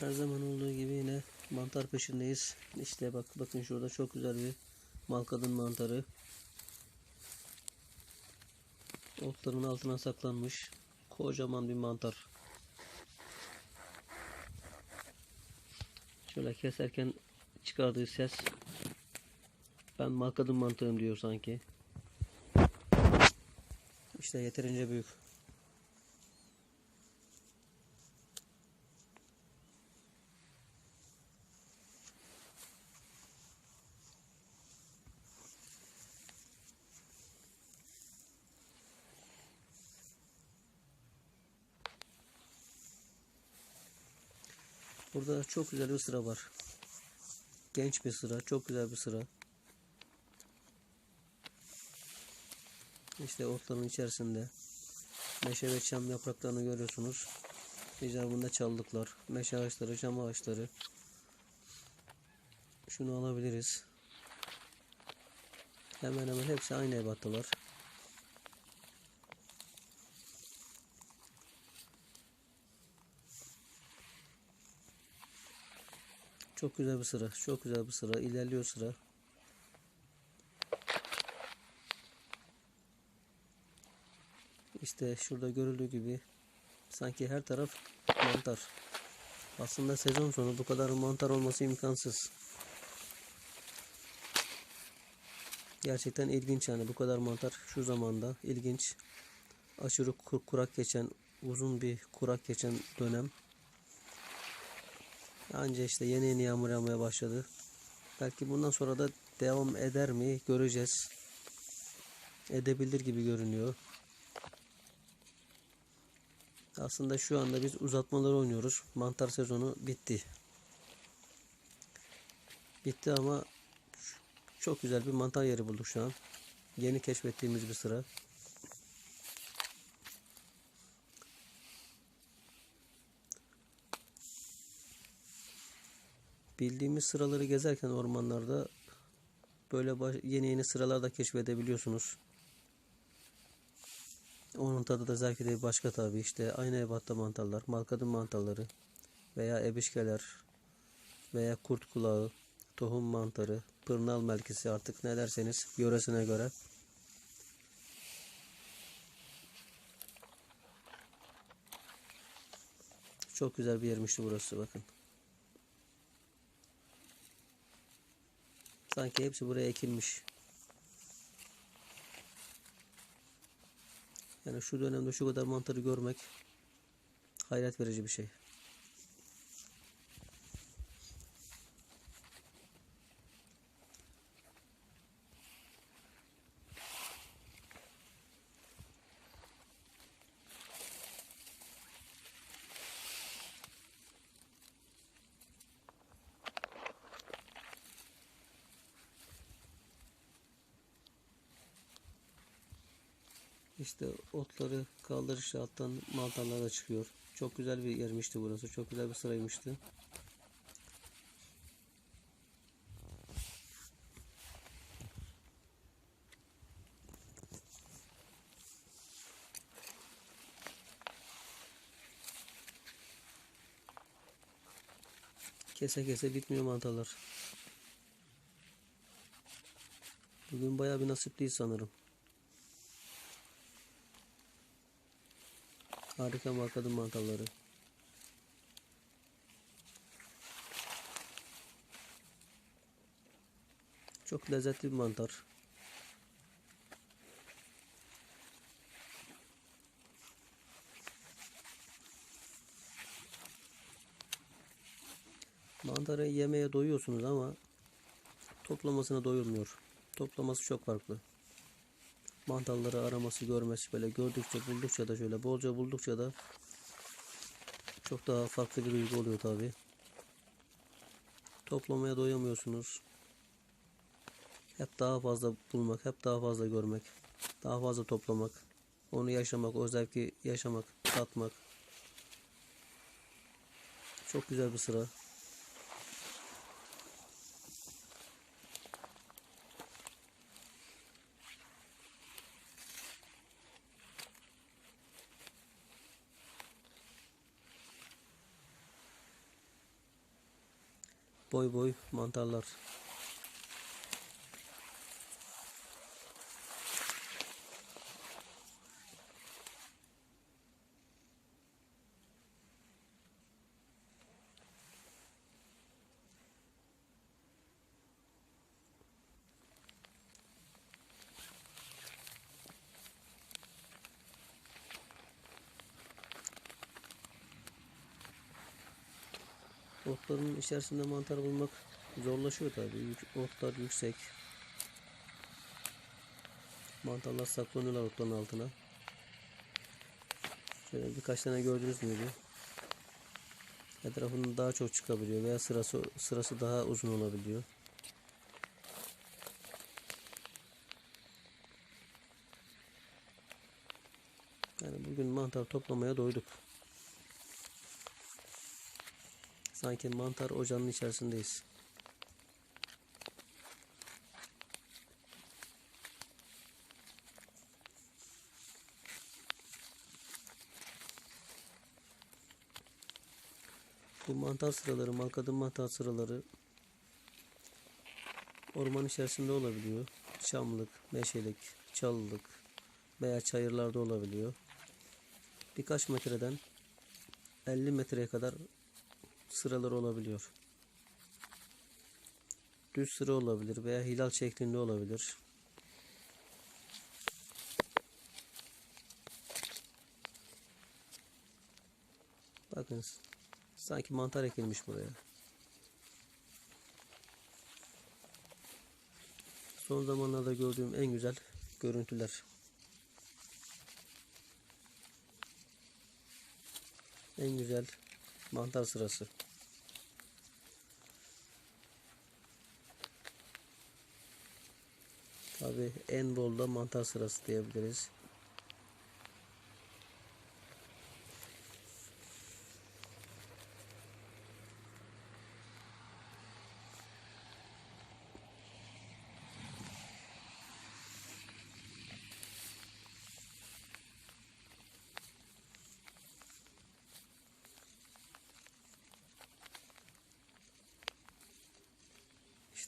Her zaman olduğu gibi yine mantar peşindeyiz. İşte bak bakın şurada çok güzel bir malkadın mantarı. Otların altına saklanmış kocaman bir mantar. Şöyle keserken çıkardığı ses ben malkadın mantığım diyor sanki. İşte yeterince büyük. Burada çok güzel bir sıra var. Genç bir sıra, çok güzel bir sıra. İşte otların içerisinde meşe ve çam yapraklarını görüyorsunuz. İcabında çalılıklar, meşe ağaçları, çam ağaçları. Şunu alabiliriz. Hemen hemen hepsi aynı ebattalar. Çok güzel bir sıra. Çok güzel bir sıra. İlerliyor sıra. İşte şurada görüldüğü gibi sanki her taraf mantar. Aslında sezon sonu bu kadar mantar olması imkansız. Gerçekten ilginç yani bu kadar mantar şu zamanda ilginç. Aşırı kur- kurak geçen uzun bir kurak geçen dönem. Anca işte yeni yeni yağmur yağmaya başladı. Belki bundan sonra da devam eder mi göreceğiz. Edebilir gibi görünüyor. Aslında şu anda biz uzatmaları oynuyoruz. Mantar sezonu bitti. Bitti ama çok güzel bir mantar yeri bulduk şu an. Yeni keşfettiğimiz bir sıra. Bildiğimiz sıraları gezerken ormanlarda böyle baş- yeni yeni sıralar da keşfedebiliyorsunuz. Onun tadı da zevki de başka tabii işte aynı ebatta mantarlar, malkadın mantarları veya ebişkeler veya kurt kulağı, tohum mantarı, pırnal melkisi artık ne derseniz yöresine göre. Çok güzel bir yermişti burası bakın. Sanki hepsi buraya ekilmiş. Yani şu dönemde şu kadar mantarı görmek hayret verici bir şey. İşte otları kaldırışta alttan mantarlar da çıkıyor. Çok güzel bir yermişti burası. Çok güzel bir sıraymıştı. Kese kese bitmiyor mantarlar. Bugün bayağı bir nasipliyiz sanırım. Harika markadım mantarları. Çok lezzetli bir mantar. Mantarı yemeye doyuyorsunuz ama toplamasına doyulmuyor. Toplaması çok farklı mantarları araması, görmesi böyle gördükçe buldukça da şöyle bolca buldukça da çok daha farklı bir duygu oluyor tabi. Toplamaya doyamıyorsunuz. Hep daha fazla bulmak, hep daha fazla görmek, daha fazla toplamak, onu yaşamak, o zevki yaşamak, tatmak. Çok güzel bir sıra. Boy boy mantarlar. Otların içerisinde mantar bulmak zorlaşıyor tabii. Yük- Otlar yüksek. Mantarlar saklanıyorlar otların altına. Şöyle birkaç tane gördünüz müydü? Etrafında daha çok çıkabiliyor veya sırası sırası daha uzun olabiliyor. Yani bugün mantar toplamaya doyduk. Sanki mantar ocağının içerisindeyiz. Bu mantar sıraları, malkadın mantar sıraları orman içerisinde olabiliyor. Çamlık, meşelik, çalılık veya çayırlarda olabiliyor. Birkaç metreden 50 metreye kadar sıralar olabiliyor. Düz sıra olabilir veya hilal şeklinde olabilir. Bakın sanki mantar ekilmiş buraya. Son zamanlarda gördüğüm en güzel görüntüler. En güzel mantar sırası. Tabi en bol da mantar sırası diyebiliriz.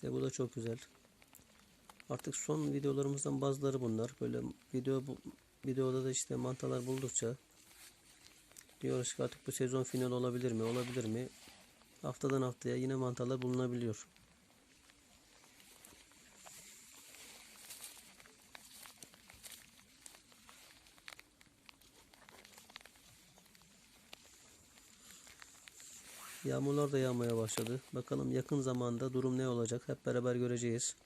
İşte bu da çok güzel. Artık son videolarımızdan bazıları bunlar. Böyle video bu, videoda da işte mantalar buldukça diyoruz ki artık bu sezon final olabilir mi? Olabilir mi? Haftadan haftaya yine mantalar bulunabiliyor. Yağmurlar da yağmaya başladı. Bakalım yakın zamanda durum ne olacak? Hep beraber göreceğiz.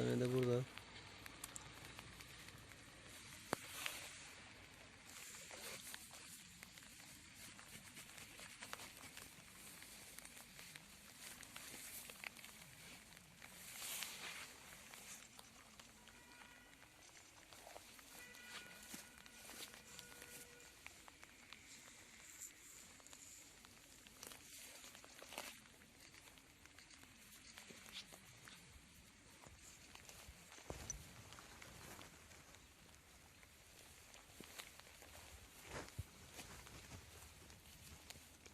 Tane de burada.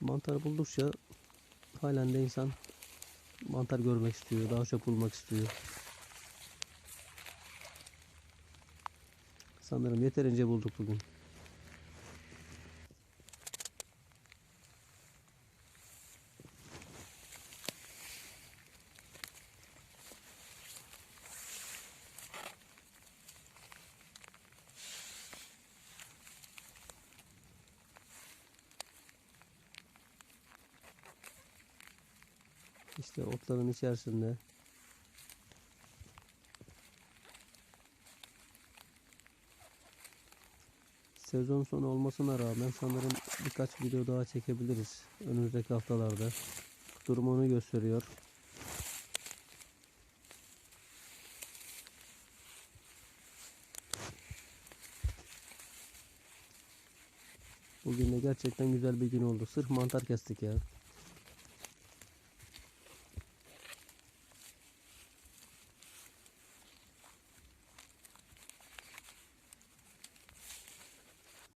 Mantar buldukça halen de insan mantar görmek istiyor. Daha çok bulmak istiyor. Sanırım yeterince bulduk bugün. İşte otların içerisinde sezon sonu olmasına rağmen sanırım birkaç video daha çekebiliriz önümüzdeki haftalarda. durumunu gösteriyor. Bugün de gerçekten güzel bir gün oldu. Sırf mantar kestik ya.